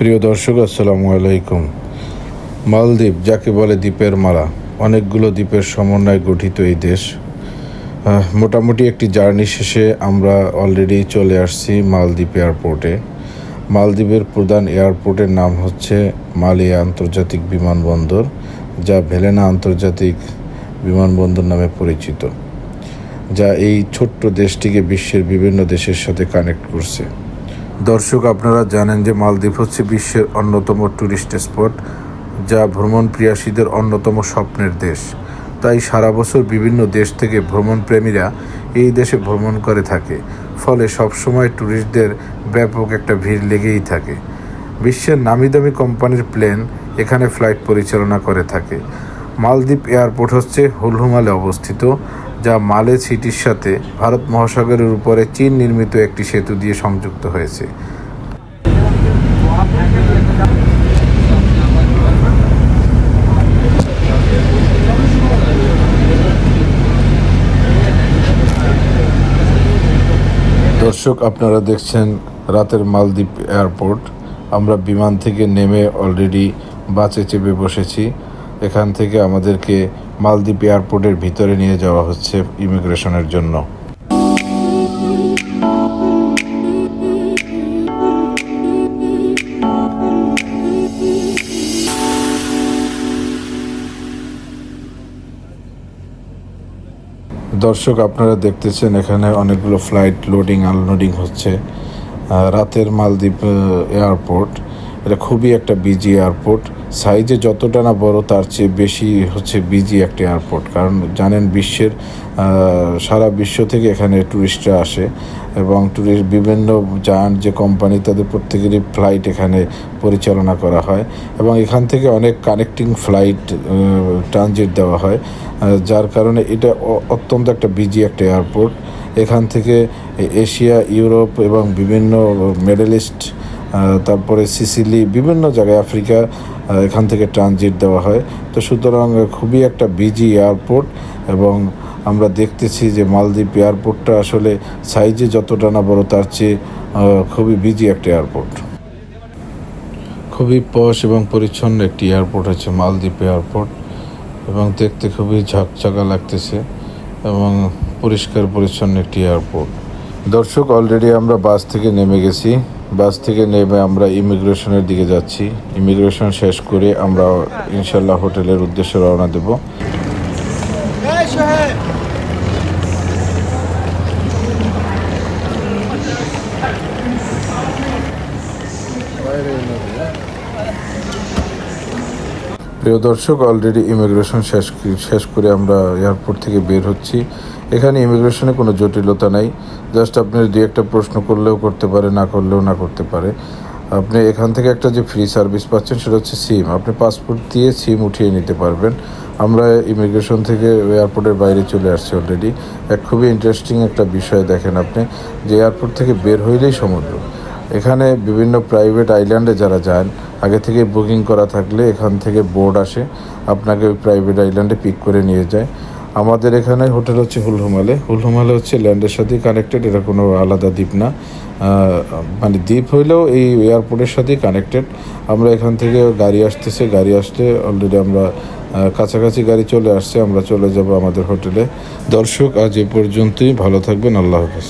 প্রিয় দর্শক, আসসালামু আলাইকুম। মালদ্বীপ, যাকে বলে দ্বীপের মালা, অনেকগুলো দ্বীপের সমন্বয়ে গঠিত এই দেশ। মোটামুটি একটি জার্নি শেষে আমরা অলরেডি চলে আসছি মালদ্বীপ এয়ারপোর্টে। মালদ্বীপের প্রধান এয়ারপোর্টের নাম হচ্ছে মালিয়া আন্তর্জাতিক বিমানবন্দর, যা ভেলেনা আন্তর্জাতিক বিমানবন্দর নামে পরিচিত, যা এই ছোট্ট দেশটিকে বিশ্বের বিভিন্ন দেশের সাথে কানেক্ট করছে। দর্শক, আপনারা জানেন যে মালদ্বীপ হচ্ছে বিশ্বের অন্যতম ট্যুরিস্ট স্পট যা ভ্রমণ প্রিয়াসীদের অন্যতম স্বপ্নের দেশ। তাই সারা বছর বিভিন্ন দেশ থেকে ভ্রমণপ্রেমীরা এই দেশে ভ্রমণ করে থাকে। ফলে সবসময় ট্যুরিস্টদের ব্যাপক একটা ভিড় লেগেই থাকে। বিশ্বের নামি দামি কোম্পানির প্লেন এখানে ফ্লাইট পরিচালনা করে থাকে। মালদ্বীপ এয়ারপোর্ট হচ্ছে হুলহুমালে অবস্থিত। যা মালে সিটির সাথে ভারত মহাসাগরের উপরে চীন নির্মিত একটি সেতু দিয়ে সংযুক্ত হয়েছে। দর্শক, আপনারা দেখছেন রাতের মালদ্বীপ এয়ারপোর্ট। আমরা বিমান থেকে নেমে অলরেডি বাসে চেপে বসেছি। এখান থেকে আমাদেরকে মালদ্বীপ এয়ারপোর্টের ভিতরে নিয়ে যাওয়া হচ্ছে ইমিগ্রেশনের জন্য। দর্শক, আপনারা দেখতেছেন এখানে অনেকগুলো ফ্লাইট লোডিং, আনলোডিং হচ্ছে। রাতের মালদ্বীপ এয়ারপোর্ট। এটা খুবই একটা বিজি এয়ারপোর্ট সাইজে যতটা না বড়, তার চেয়ে বেশি হচ্ছে বিজি একটা এয়ারপোর্ট কারণ জানেন, বিশ্বের সারা বিশ্ব থেকে এখানে ট্যুরিস্টরা আসে এবং ট্যুরিস্ট বিভিন্ন জায়ান্ট যে কোম্পানি তাদের প্রত্যেকেরই ফ্লাইট এখানে পরিচালনা করা হয় এবং এখান থেকে অনেক কানেক্টিং ফ্লাইট ট্রানজিট দেওয়া হয়। যার কারণে এটা অত্যন্ত একটা বিজি একটা এয়ারপোর্ট এখান থেকে এশিয়া, ইউরোপ এবং বিভিন্ন মিডল ইস্ট তারপরে সিসিলি বিভিন্ন জায়গায় আফ্রিকা এখান থেকে ট্রানজিট দেওয়া হয়। তো সুতরাং খুবই একটা বিজি এয়ারপোর্ট এবং আমরা দেখতেছি যে মালদ্বীপ এয়ারপোর্টটা আসলে সাইজে যতটা না বড়, তার চেয়ে খুবই বিজি একটা এয়ারপোর্ট খুবই পশ এবং পরিচ্ছন্ন একটি এয়ারপোর্ট হচ্ছে মালদ্বীপ এয়ারপোর্ট এবং দেখতে খুবই ঝকঝকা লাগতেছে এবং পরিষ্কার পরিচ্ছন্ন একটি এয়ারপোর্ট দর্শক অলরেডি আমরা বাস থেকে নেমে গেছি। বাস থেকে নেমে আমরা ইমিগ্রেশনের দিকে যাচ্ছি। ইমিগ্রেশন শেষ করে আমরা ইনশাল্লাহ হোটেলের উদ্দেশ্যে রওনা দেব। প্রিয় দর্শক অলরেডি ইমিগ্রেশন শেষ শেষ করে আমরা এয়ারপোর্ট থেকে বের হচ্ছি। এখানে ইমিগ্রেশনে কোনো জটিলতা নাই। জাস্ট আপনি দুই একটা প্রশ্ন করলেও করতে পারে, না করলেও না করতে পারে। আপনি এখান থেকে একটা যে ফ্রি সার্ভিস পাচ্ছেন সেটা হচ্ছে সিম আপনি পাসপোর্ট দিয়ে সিম উঠিয়ে নিতে পারবেন। আমরা ইমিগ্রেশন থেকে এয়ারপোর্টের বাইরে চলে আসছি অলরেডি এক খুবই ইন্টারেস্টিং একটা বিষয় দেখেন আপনি, যে এয়ারপোর্ট থেকে বের হইলেই সমুদ্র। এখানে বিভিন্ন প্রাইভেট আইল্যান্ডে যারা যান, আগে থেকে বুকিং করা থাকলে এখান থেকে বোর্ড আসে। আপনাকে ওই প্রাইভেট আইল্যান্ডে পিক করে নিয়ে যায়। আমাদের এখানে হোটেল হচ্ছে হুলহুমালে। হুলহুমালে হচ্ছে ল্যান্ডের সাথেই কানেক্টেড এটা কোনো আলাদা দ্বীপ না। মানে দ্বীপ হইলেও এই এয়ারপোর্টের সাথেই কানেক্টেড আমরা এখান থেকে গাড়ি আসতেছে, গাড়ি আসতে অলরেডি আমরা কাছাকাছি গাড়ি চলে আসছে, আমরা চলে যাব আমাদের হোটেলে। দর্শক, আজ এ পর্যন্তই। ভালো থাকবেন, আল্লাহ হাফেজ।